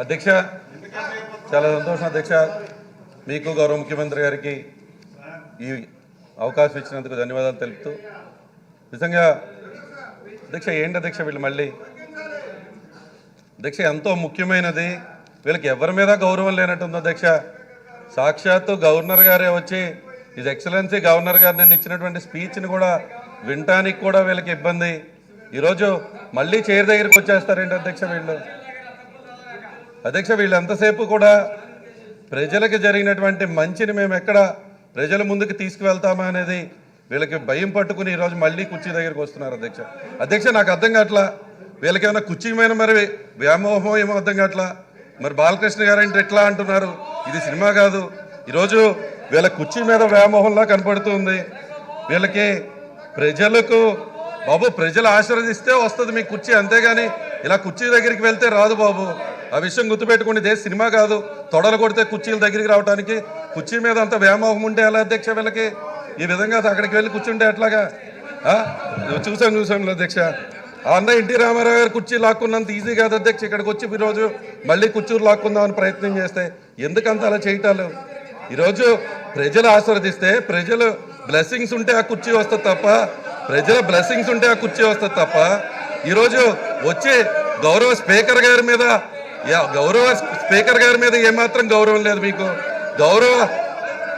అధ్యక్ష చాలా సంతోషం అధ్యక్ష. మీకు గౌరవ ముఖ్యమంత్రి గారికి ఈ అవకాశం ఇచ్చినందుకు ధన్యవాదాలు తెలుపుతూ నిజంగా అధ్యక్ష ఏంటి అధ్యక్ష వీళ్ళు మళ్ళీ? అధ్యక్ష ఎంతో ముఖ్యమైనది వీళ్ళకి ఎవరి మీద గౌరవం లేనట్టుంది అధ్యక్ష. సాక్షాత్తు గవర్నర్ గారే వచ్చి ఇది ఎక్సలెన్సీ గవర్నర్ గారు నేను ఇచ్చినటువంటి స్పీచ్ని కూడా వినటానికి కూడా వీళ్ళకి ఇబ్బంది. ఈరోజు మళ్ళీ చైర్ దగ్గరికి వచ్చేస్తారేంటి అధ్యక్ష వీళ్ళు. అధ్యక్ష వీళ్ళు ఎంతసేపు కూడా ప్రజలకు జరిగినటువంటి మంచిని మేము ఎక్కడ ప్రజల ముందుకు తీసుకువెళ్తామా అనేది వీళ్ళకి భయం పట్టుకుని ఈరోజు మళ్ళీ కుర్చీ దగ్గరికి వస్తున్నారు అధ్యక్ష. అధ్యక్ష నాకు అర్థం కావట్లా? వీళ్ళకేమైనా కుర్చీ మీద మరి వ్యామోహం ఏమో అర్థం కావట్లా? మరి బాలకృష్ణ గారు ఎట్లా అంటున్నారు? ఇది సినిమా కాదు. ఈరోజు వీళ్ళ కుర్చీ మీద వ్యామోహంలా కనపడుతుంది వీళ్ళకి ప్రజలకు బాబు ప్రజలు ఆశీర్వదిస్తే వస్తుంది మీ కుర్చీ అంతేగాని ఇలా కుర్చీ దగ్గరికి వెళ్తే రాదు బాబు. ఆ విషయం గుర్తుపెట్టుకుని ఇదే సినిమా కాదు. తొడలు కొడితే కుర్చీల దగ్గరికి రావడానికి కుర్చీ మీద అంత వ్యామోహం ఉంటే ఎలా అధ్యక్ష వీళ్ళకి? ఈ విధంగా అక్కడికి వెళ్ళి కూర్చుంటే ఎట్లాగా? చూసాం చూసాం అధ్యక్ష. ఆ అన్న ఎన్టీ రామారావు గారు కుర్చీ లాక్కున్నంత ఈజీ కాదు అధ్యక్ష. ఇక్కడికి వచ్చి ఈరోజు మళ్ళీ కుర్చీలు లాక్కుందామని ప్రయత్నం చేస్తే ఎందుకంత అలా చేయటాలు? ఈరోజు ప్రజలు ఆశీర్వదిస్తే ప్రజలు బ్లెస్సింగ్స్ ఉంటే ఆ కుర్చీ వస్తుంది తప్ప ప్రజల బ్లెస్సింగ్స్ ఉంటే ఆ కుర్చీ వస్తుంది తప్ప ఈరోజు వచ్చే గౌరవ స్పీకర్ గారి మీద యా, గౌరవ స్పీకర్ గారి మీద ఏమాత్రం గౌరవం లేదు మీకు. గౌరవ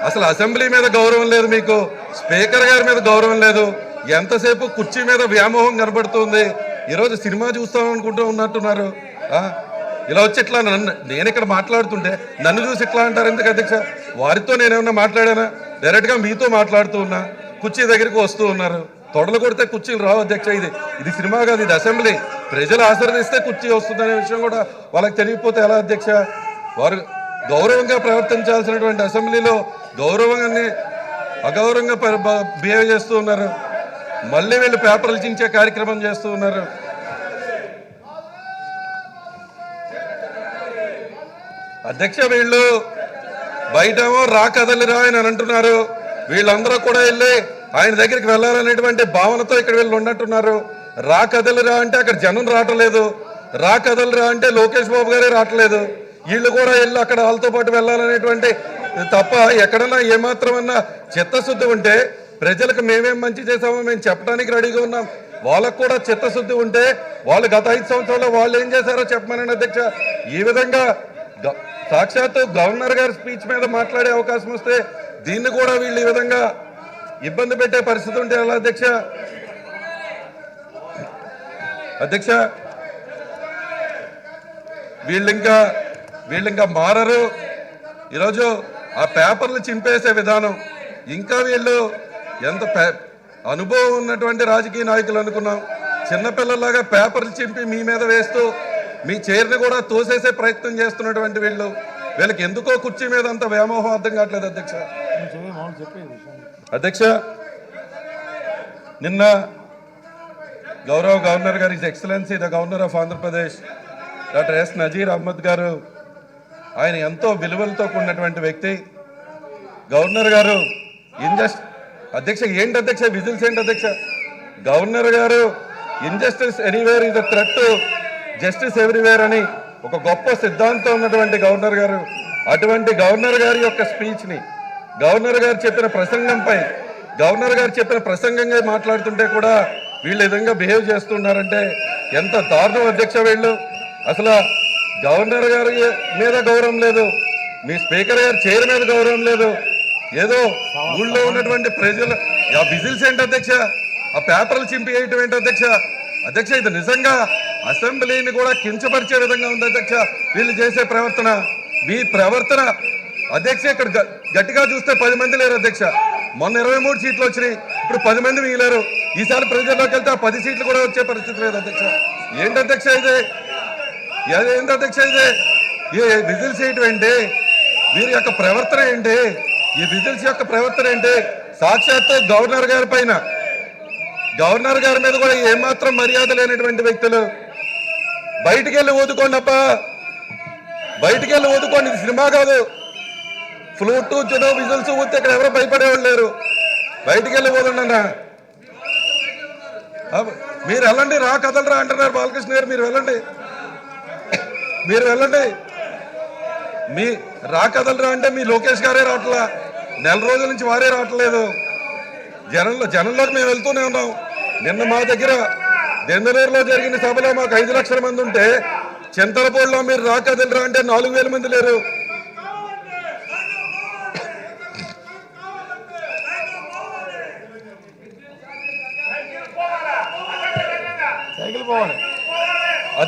అసలు అసెంబ్లీ మీద గౌరవం లేదు మీకు. స్పీకర్ గారి మీద గౌరవం లేదు. ఎంతసేపు కుర్చీ మీద వ్యామోహం కనబడుతుంది. ఈరోజు సినిమా చూస్తాం అనుకుంటూ ఉన్నట్టున్నారు. ఇలా వచ్చి ఇట్లా నన్ను నేను ఇక్కడ మాట్లాడుతుంటే నన్ను చూసి ఇట్లా అంటారు ఎందుకు అధ్యక్ష? వారితో నేనేమన్నా మాట్లాడానా? డైరెక్ట్గా మీతో మాట్లాడుతూ ఉన్నా. కుర్చీ దగ్గరికి వస్తూ ఉన్నారు. తొడలు కొడితే కుర్చీలు రావు అధ్యక్ష. ఇది ఇది సినిమా కాదు ఇది అసెంబ్లీ. ప్రజలు ఆశీర్వదిస్తే కుర్చీ వస్తుందనే విషయం కూడా వాళ్ళకి తెలియకపోతే ఎలా అధ్యక్ష? వారు గౌరవంగా ప్రవర్తించాల్సినటువంటి అసెంబ్లీలో గౌరవంగానే అగౌరవంగా బిహేవ్ చేస్తూ ఉన్నారు. మళ్ళీ వీళ్ళు పేపర్లు చించే కార్యక్రమం చేస్తూ ఉన్నారు. అధ్యక్ష వీళ్ళు బయటేమో రా కదలిరా అని అంటున్నారు. వీళ్ళందరూ కూడా వెళ్ళి ఆయన దగ్గరికి వెళ్ళాలనేటువంటి భావనతో ఇక్కడ వీళ్ళు ఉన్నట్టున్నారు. రా కదలిరా అంటే అక్కడ జనం రావట్లేదు. రా కదలిరా అంటే లోకేష్ బాబు గారే రావట్లేదు. వీళ్ళు కూడా వెళ్ళి అక్కడ వాళ్ళతో పాటు వెళ్ళాలనేటువంటి తప్ప ఎక్కడన్నా ఏమాత్రమన్నా చిత్తశుద్ధి ఉంటే ప్రజలకు మేమేం మంచి చేసామో మేము చెప్పడానికి రెడీగా ఉన్నాం. వాళ్ళకు కూడా చిత్తశుద్ధి ఉంటే వాళ్ళు గత ఐదు సంవత్సరాల్లో వాళ్ళు ఏం చేశారో చెప్పమనండి అధ్యక్ష. ఈ విధంగా సాక్షాత్తు గవర్నర్ గారి స్పీచ్ మీద మాట్లాడే అవకాశం వస్తే దీన్ని కూడా వీళ్ళు ఈ విధంగా ఇబ్బంది పెట్టే పరిస్థితి ఉంటే ఎలా అధ్యక్ష? అధ్యక్ష వీళ్ళు ఇంకా వీళ్ళు ఇంకా మారరు. ఈరోజు ఆ పేపర్లు చింపేసే విధానం ఇంకా వీళ్ళు ఎంత పే- అనుభవం ఉన్నటువంటి రాజకీయ నాయకులు అనుకున్నాం. చిన్నపిల్లలాగా పేపర్లు చింపి మీ మీద వేస్తూ మీ చైర్ని కూడా తోసేసే ప్రయత్నం చేస్తున్నటువంటి వీళ్ళు. వీళ్ళకి ఎందుకో కుర్చీ మీద అంత వ్యామోహం అర్థం కావట్లేదు అధ్యక్ష. అధ్యక్ష నిన్న గౌరవ గవర్నర్ గారు his excellency the governor of Andhra Pradesh doctor S Nazeer Ahmed గారు ఆయన ఎంతో విలువలతో కూడినటువంటి వ్యక్తి. గవర్నర్ గారు ఇంజస్ట్ అధ్యక్ష ఏంటి అధ్యక్ష విజిల్స్ ఏంటి అధ్యక్ష? గవర్నర్ గారు injustice anywhere is the threat justice everywhere అని ఒక గొప్ప సిద్ధాంతం ఉన్నటువంటి గవర్నర్ గారు. అటువంటి గవర్నర్ గారి యొక్క స్పీచ్ని గవర్నర్ గారు చెప్పిన ప్రసంగంపై గవర్నర్ గారు చెప్పిన ప్రసంగంగా మాట్లాడుతుంటే కూడా వీళ్ళు విధంగా బిహేవ్ చేస్తున్నారంటే ఎంత దారుణం అధ్యక్ష వీళ్ళు. అసలు గవర్నర్ గారి మీద గౌరవం లేదు మీ స్పీకర్ గారి చైర్ మీద గౌరవం లేదు. ఏదో ఊళ్ళో ఉన్నటువంటి ప్రజలు ఆ విజిల్స్ ఏంటి అధ్యక్ష? ఆ పేపర్లు చింపి వేయటం ఏంటి అధ్యక్ష? అధ్యక్ష ఇది నిజంగా అసెంబ్లీని కూడా కించపరిచే విధంగా ఉంది అధ్యక్ష. వీళ్ళు చేసే ప్రవర్తన మీ ప్రవర్తన అధ్యక్ష ఇక్కడ గ- గట్టిగా చూస్తే పది మంది లేరు అధ్యక్ష. మొన్న ఇరవై మూడు సీట్లు వచ్చినాయి ఇప్పుడు పది మంది మిగిలారు. ఈసారి ప్రజల్లోకి వెళ్తే ఆ పది సీట్లు కూడా వచ్చే పరిస్థితి లేదు అధ్యక్ష. ఏంటి అధ్యక్ష ఇది? ఏంటి అధ్యక్ష ఇది? ఈ విజిల్స్ ఏంటి ఏంటి వీరి యొక్క ప్రవర్తన ఏంటి? ఈ విజిల్స్ యొక్క ప్రవర్తన ఏంటి? సాక్షాత్తు గవర్నర్ గారి పైన. గవర్నర్ గారి మీద కూడా ఏమాత్రం మర్యాద లేనటువంటి వ్యక్తులు. బయటికి వెళ్ళి ఊదుకోండి అప్ప బయటికి వెళ్ళి ఊదుకోండి ఇది సినిమా కాదు. ఫ్లూట్ చెదో విజిల్స్ పోతే ఇక్కడ ఎవరు భయపడేవాళ్ళు లేరు. బయటికి వెళ్ళి మీరు వెళ్ళండి రా కదలరా అంటున్నారు బాలకృష్ణ గారు. మీరు వెళ్ళండి. మీరు వెళ్ళండి. మీ రా కదలరా అంటే మీ లోకేష్ గారే రావట్లా. నెల రోజుల నుంచి వారే రావట్లేదు. జనంలో జనంలోకి మేము వెళ్తూనే ఉన్నాం. నిన్న మా దగ్గర దెందలూరులో జరిగిన సభలో మాకు ఐదు లక్షల మంది ఉంటే చింతలపూడిలో మీరు రా కదలరా అంటే నాలుగు వేల మంది లేరు.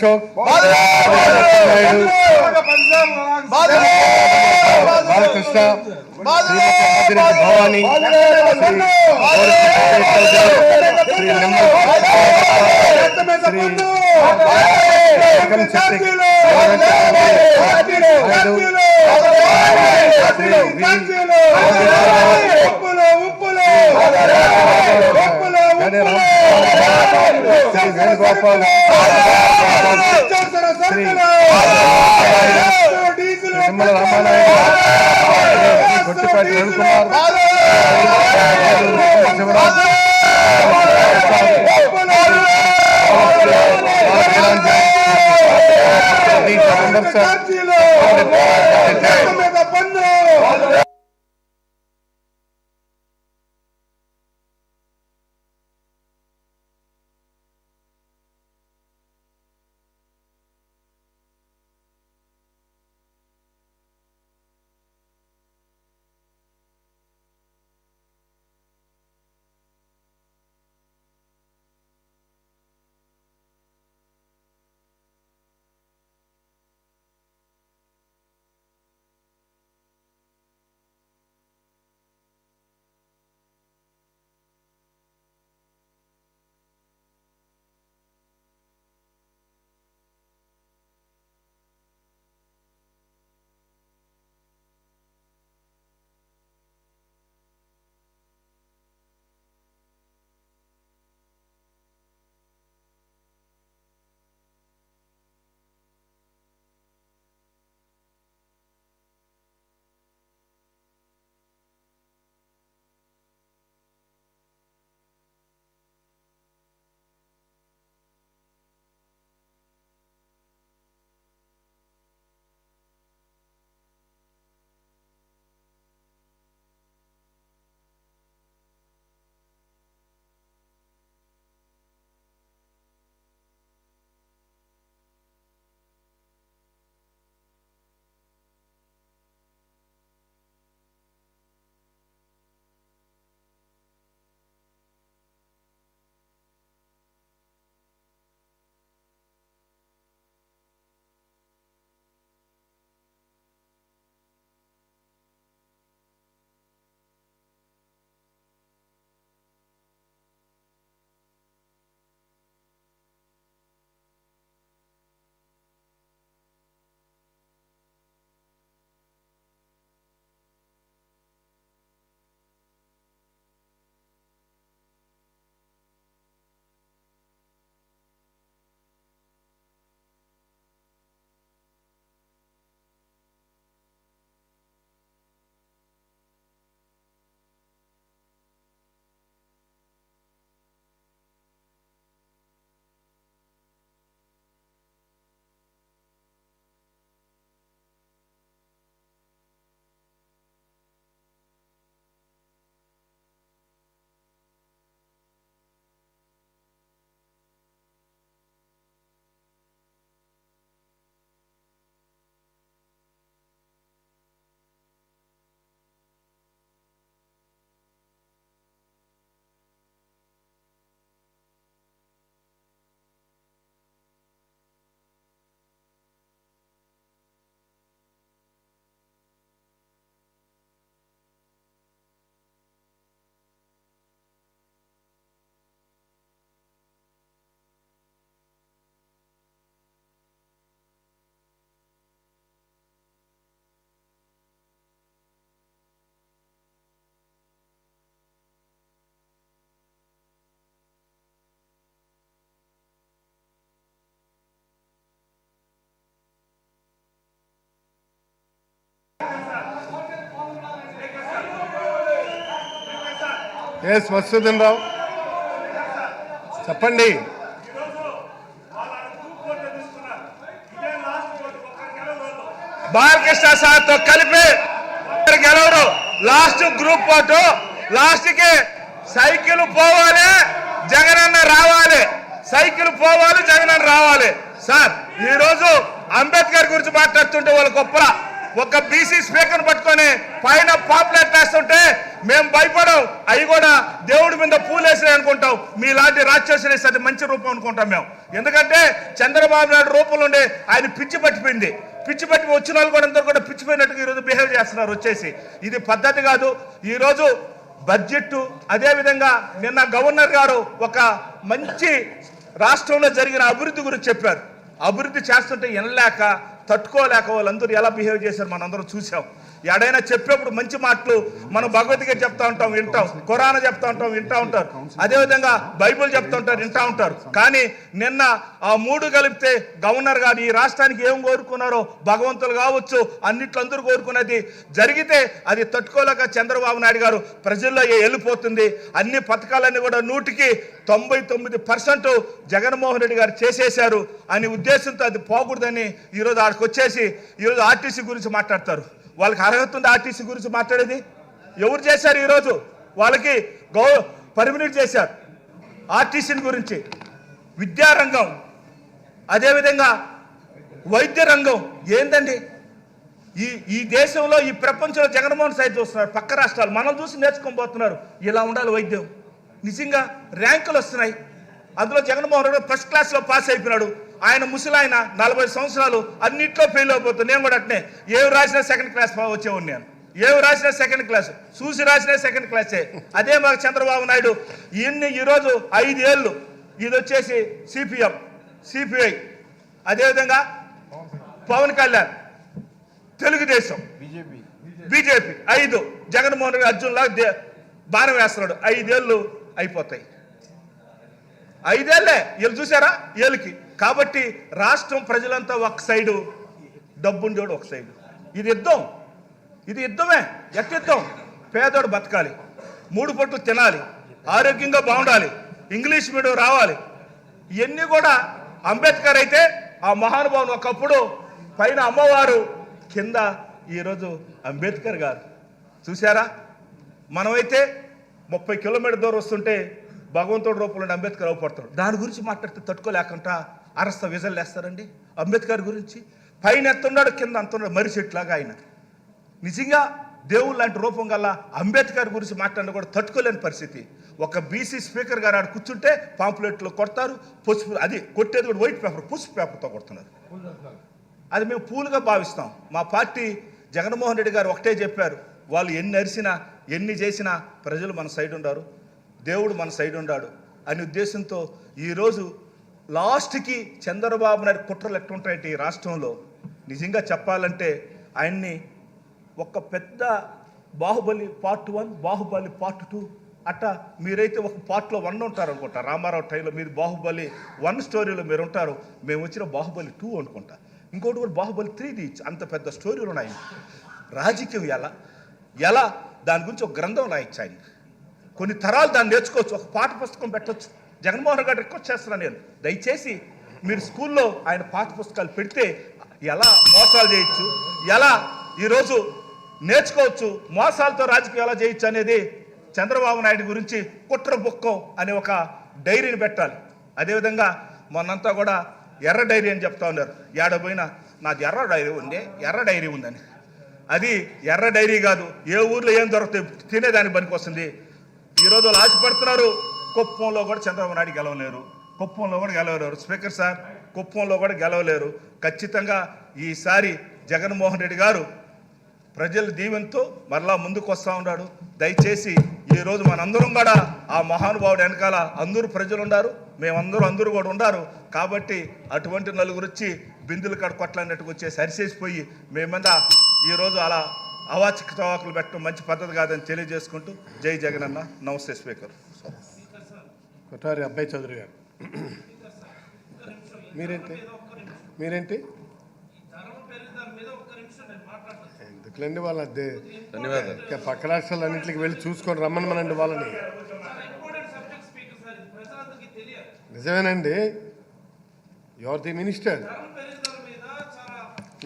అశోక్ బాలకృష్ణ భవానీ శ్రీ నిమ్మల ఎస్ మసూదన్ రావు చెప్పండి. బాలకృష్ణ సార్తో కలిపి గెలవరు. Last group vote. లాస్ట్కి సైకిల్ పోవాలి జగనన్న రావాలి. సైకిల్ పోవాలి జగనన్న రావాలి. సార్ ఈ రోజు అంబేద్కర్ గురించి మాట్లాడుతుంటే వాళ్ళ గొప్ప. ఒక బీసీ స్పీకర్ పట్టుకొని పైన పాపులెట్ వేస్తుంటే మేము భయపడం అవి కూడా దేవుడి మీద పూలేసినాయి అనుకుంటాం మీలాంటి రాక్షసులు వేస్తే అది మంచి రూపం అనుకుంటాం మేము. ఎందుకంటే చంద్రబాబు నాయుడు రూపంలో ఉండే ఆయన పిచ్చి పట్టిపోయింది. పిచ్చి పట్టి వచ్చిన వాళ్ళు కూడా అందరూ కూడా పిచ్చిపోయినట్టుగా ఈరోజు బిహేవ్ చేస్తున్నారు వచ్చేసి. ఇది పద్ధతి కాదు. ఈరోజు బడ్జెట్ అదేవిధంగా నిన్న గవర్నర్ గారు ఒక మంచి రాష్ట్రంలో జరిగిన అభివృద్ధి గురించి చెప్పారు. అభివృద్ధి చేస్తుంటే వినలేక తట్టుకోలేక వాళ్ళందరూ ఎలా బిహేవ్ చేశారు మనందరం చూసాం. ఎడైనా చెప్పేప్పుడు మంచి మాటలు మనం భగవద్గీత చెప్తా ఉంటాం వింటాం. ఖురాన్ చెప్తా ఉంటాం వింటా ఉంటారు. అదేవిధంగా బైబిల్ చెప్తా ఉంటారు వింటా ఉంటారు. కానీ నిన్న ఆ మూడు కలిపితే గవర్నర్ గారు ఈ రాష్ట్రానికి ఏం కోరుకున్నారో భగవంతులు కావచ్చు అన్నిట్లో అందరూ కోరుకున్నది జరిగితే అది తట్టుకోలేక చంద్రబాబు నాయుడు గారు ప్రజల్లో వెళ్ళిపోతుంది అన్ని పథకాలన్నీ కూడా నూటికి తొంభై తొమ్మిది పర్సెంట్ జగన్మోహన్ రెడ్డి గారు చేసేశారు అనే ఉద్దేశంతో అది పోకూడదని ఈరోజు ఆడికి వచ్చేసి ఈరోజు ఆర్టీసీ గురించి మాట్లాడతారు. వాళ్ళకి అర్హత ఉంది ఆర్టీసీ గురించి మాట్లాడేది? ఎవరు చేశారు ఈరోజు? వాళ్ళకి గౌ పర్మినెంట్ చేశారు ఆర్టీసీని గురించి. విద్యారంగం. అదేవిధంగా వైద్య రంగం. ఏందండి? ఈ ఈ దేశంలో ఈ ప్రపంచంలో జగన్మోహన్ సైడ్ చూస్తున్నారు పక్క రాష్ట్రాలు. మనం చూసి నేర్చుకొని పోతున్నారు ఇలా ఉండాలి వైద్యం. నిజంగా ర్యాంకులు వస్తున్నాయి. అందులో జగన్మోహన్ రెడ్డి ఫస్ట్ క్లాస్లో పాస్ అయిపోయినాడు. ఆయన ముసలాయన నలభై సంవత్సరాలు అన్నిట్లో ఫెయిల్ అయిపోతుంది. నేను కూడా అట్నే. ఏవి రాసినా సెకండ్ క్లాస్ వచ్చేవాడిని నేను. ఏవి రాసినా సెకండ్ క్లాస్ చూసి రాసినా సెకండ్ క్లాసే అదే మాకు చంద్రబాబు నాయుడు. ఇన్ని ఈరోజు ఐదేళ్ళు. ఇది వచ్చేసి సిపిఎం సిపిఐ అదేవిధంగా పవన్ కళ్యాణ్. తెలుగుదేశం. బీజేపీ. ఐదు. జగన్మోహన్ రెడ్డి అర్జున్ లాగా బాణం వేస్తున్నాడు. ఐదేళ్ళు అయిపోతాయి. ఐదేళ్ళే వీళ్ళు చూసారా? వీళ్ళకి కాబట్టి రాష్ట్రం ప్రజలంతా ఒక సైడు డబ్బుండోడు ఒక సైడు. ఇది యుద్ధం. ఇది యుద్ధమే. ఎట్ యుద్ధం? పేదోడు బతకాలి. మూడు పొట్లు తినాలి. ఆరోగ్యంగా బాగుండాలి. ఇంగ్లీష్ మీడియం రావాలి. ఇవన్నీ కూడా అంబేద్కర్ అయితే ఆ మహానుభావుని ఒకప్పుడు పైన అమ్మవారు కింద ఈరోజు అంబేద్కర్ గారు. చూసారా మనమైతే ముప్పై కిలోమీటర్ దూరం వస్తుంటే భగవంతుడి రూపంలో అంబేద్కర్ అవపడతాడు. దాని గురించి మాట్లాడితే తట్టుకోలేకుండా అరస్త విజలు వేస్తారండి అంబేద్కర్ గురించి పైన ఎత్తున్నాడు కింద అంతున్నాడు మరి చెట్లాగా ఆయన. నిజంగా దేవుడు లాంటి రూపం గల అంబేద్కర్ గురించి మాట్లాడిన కూడా తట్టుకోలేని పరిస్థితి. ఒక బీసీ స్పీకర్ గారు ఆడ కూర్చుంటే పాంప్లెట్లు కొడతారు పసుపు అది కొట్టేది కూడా వైట్ పేపర్ పసుపు పేపర్తో కొడుతున్నారు. అది మేము పూలుగా భావిస్తాం. మా పార్టీ జగన్మోహన్ రెడ్డి గారు ఒకటే చెప్పారు వాళ్ళు ఎన్ని అరిసినా ఎన్ని చేసినా ప్రజలు మన సైడ్ ఉండారు దేవుడు మన సైడ్ ఉండాడు అనే ఉద్దేశంతో ఈరోజు లాస్ట్కి చంద్రబాబు నాయుడు కుట్రలు ఎట్టుంటాయంటే ఈ రాష్ట్రంలో? నిజంగా చెప్పాలంటే ఆయన్ని ఒక పెద్ద Baahubali part one Baahubali part two అట్ట మీరైతే ఒక పార్ట్లో వన్ ఉంటారు అనుకుంటా. రామారావు టైంలో మీరు బాహుబలి వన్ స్టోరీలో మీరు ఉంటారు. మేము వచ్చిన బాహుబలి టూ అనుకుంటా. ఇంకోటి కూడా బాహుబలి త్రీది అంత పెద్ద స్టోరీలు ఉన్నాయి రాజకీయం ఎలా? ఎలా? దాని గురించి ఒక గ్రంథం రాయొచ్చు ఆయన కొన్ని తరాలు దాన్ని నేర్చుకోవచ్చు. ఒక పాఠ పుస్తకం పెట్టొచ్చు. జగన్మోహన్ గారు రిక్వెస్ట్ చేస్తున్నాను నేను. దయచేసి మీరు స్కూల్లో ఆయన పాఠ పుస్తకాలు పెడితే ఎలా మోసాలు చేయొచ్చు ఎలా ఈరోజు నేర్చుకోవచ్చు మోసాలతో రాజకీయం ఎలా చేయొచ్చు అనేది చంద్రబాబు నాయుడు గురించి కుట్ర బుక్కం అనే ఒక డైరీని పెట్టాలి. అదేవిధంగా మొన్నంతా కూడా ఎర్ర డైరీ అని చెప్తా ఉన్నారు. ఏడ పోయినా నాది ఎర్ర డైరీ ఉంది ఎర్ర డైరీ ఉందని. అది ఎర్ర డైరీ కాదు ఏ ఊర్లో ఏం దొరుకుతాయి తినేదానికి పనికి వస్తుంది ఈరోజు వాళ్ళు ఆశపడుతున్నారు కుప్పంలో కూడా చంద్రబాబు నాయుడు గెలవలేరు. కుప్పంలో కూడా గెలవలేరు. స్పీకర్ సార్ కుప్పంలో కూడా గెలవలేరు. ఖచ్చితంగా ఈసారి జగన్మోహన్ రెడ్డి గారు ప్రజల దీవెనతో మరలా ముందుకు వస్తూ ఉన్నాడు. దయచేసి ఈరోజు మనందరం కూడా ఆ మహానుభావుడు వెనకాల అందరూ ప్రజలు ఉన్నారు మేమందరూ అందరూ కూడా ఉన్నారు కాబట్టి అటువంటి నలుగురు వచ్చి బిందులు కాడ కొట్లాడినట్టుకు వచ్చేసి అరిసేసిపోయి మేమంద ఈరోజు అలా అవాచక తవాకులు పెట్టడం మంచి పద్ధతి కాదని తెలియజేసుకుంటూ జై జగనన్న. నమస్తే స్పీకర్. కొట్టారి అబ్బాయి చౌదరి గారు. మీరేంటి? మీరేంటి? ఎందుకు ఎందుకులేండి వాళ్ళ ధన్యవాదాలు. ఇంకా పక్క రాష్ట్రాలన్నింటికి వెళ్ళి చూసుకొని రమ్మనమనండి వాళ్ళని. నిజమేనండి. Your the minister.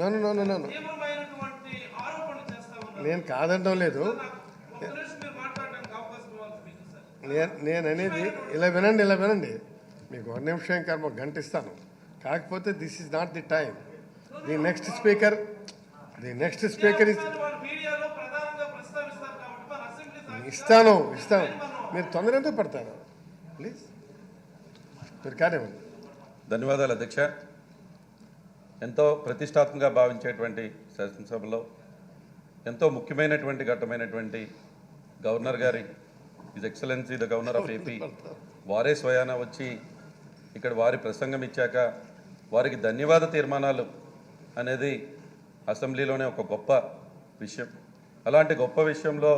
నన్ను నన్ను నన్ను నేను కాదనడం లేదు. నేను అనేది ఇలా వినండి ఇలా వినండి. మీకు ఒక నిమిషం కర్మ ఒక గంట ఇస్తాను. కాకపోతే this is not the time the next speaker the next speaker is ఇస్తాను ఇస్తాను. మీరు తొందర ఎందుకు పడతారు? ప్లీజ్ మీరు కానివ్వండి. ధన్యవాదాలు అధ్యక్ష. ఎంతో ప్రతిష్టాత్మకంగా భావించేటువంటి శాసనసభలో ఎంతో ముఖ్యమైనటువంటి ఘట్టమైనటువంటి గవర్నర్ గారి his excellency the governor of AP వారే స్వయాన వచ్చి ఇక్కడ వారి ప్రసంగం ఇచ్చాక వారికి ధన్యవాద తీర్మానాలు అనేది అసెంబ్లీలోనే ఒక గొప్ప విషయం. అలాంటి గొప్ప విషయంలో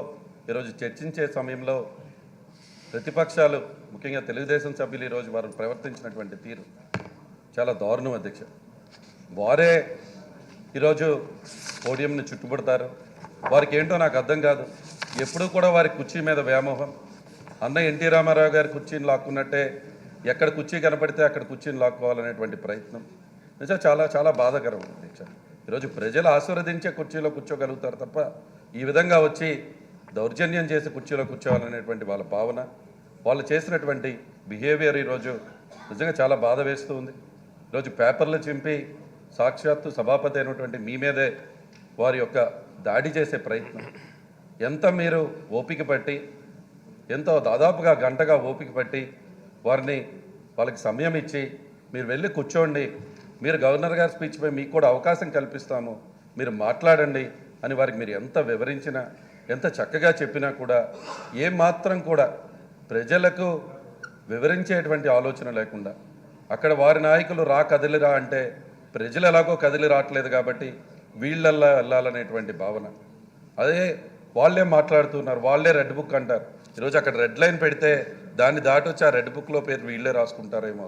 ఈరోజు చర్చించే సమయంలో ప్రతిపక్షాలు ముఖ్యంగా తెలుగుదేశం సభ్యులు ఈరోజు వారు ప్రవర్తించినటువంటి తీరు చాలా దారుణం అధ్యక్ష. వారే ఈరోజు పోడియంని చుట్టుపడతారు వారికి ఏంటో నాకు అర్థం కాదు. ఎప్పుడూ కూడా వారి కుర్చీ మీద వ్యామోహం. అన్న ఎన్టీ రామారావు గారి కుర్చీని లాక్కున్నట్టే ఎక్కడ కుర్చీ కనపడితే అక్కడ కుర్చీని లాక్కోవాలనేటువంటి ప్రయత్నం. నిజంగా చాలా చాలా బాధాకరం అధ్యక్ష ఈరోజు ప్రజలు ఆశీర్వదించే కుర్చీలో కూర్చోగలుగుతారు తప్ప ఈ విధంగా వచ్చి దౌర్జన్యం చేసి కుర్చీలో కూర్చోవాలనేటువంటి వాళ్ళ భావన వాళ్ళు చేసినటువంటి బిహేవియర్ ఈరోజు నిజంగా చాలా బాధ వేస్తూ ఉంది. ఈరోజు పేపర్లు చింపి సాక్షాత్తు సభాపతి అయినటువంటి మీ మీదే వారి యొక్క దాడి చేసే ప్రయత్నం. ఎంత మీరు ఓపిక పట్టి ఎంతో దాదాపుగా గంటగా ఓపిక పట్టి వారిని వాళ్ళకి సమయం ఇచ్చి మీరు వెళ్ళి కూర్చోండి. మీరు గవర్నర్ గారి స్పీచ్పై మీకు కూడా అవకాశం కల్పిస్తాము మీరు మాట్లాడండి అని వారికి మీరు ఎంత వివరించినా ఎంత చక్కగా చెప్పినా కూడా ఏ మాత్రం కూడా ప్రజలకు వివరించేటువంటి ఆలోచన లేకుండా అక్కడ వారి నాయకులు రా కదిలిరా అంటే ప్రజలు ఎలాగో కదిలి రావట్లేదు కాబట్టి వీళ్ళల్లా వెళ్ళాలనేటువంటి భావన. అదే వాళ్ళే మాట్లాడుతున్నారు వాళ్ళే రెడ్ బుక్ అంటారు. ఈరోజు అక్కడ రెడ్ లైన్ పెడితే దాన్ని దాటొచ్చి ఆ రెడ్ బుక్లో పేరు వీళ్ళే రాసుకుంటారేమో.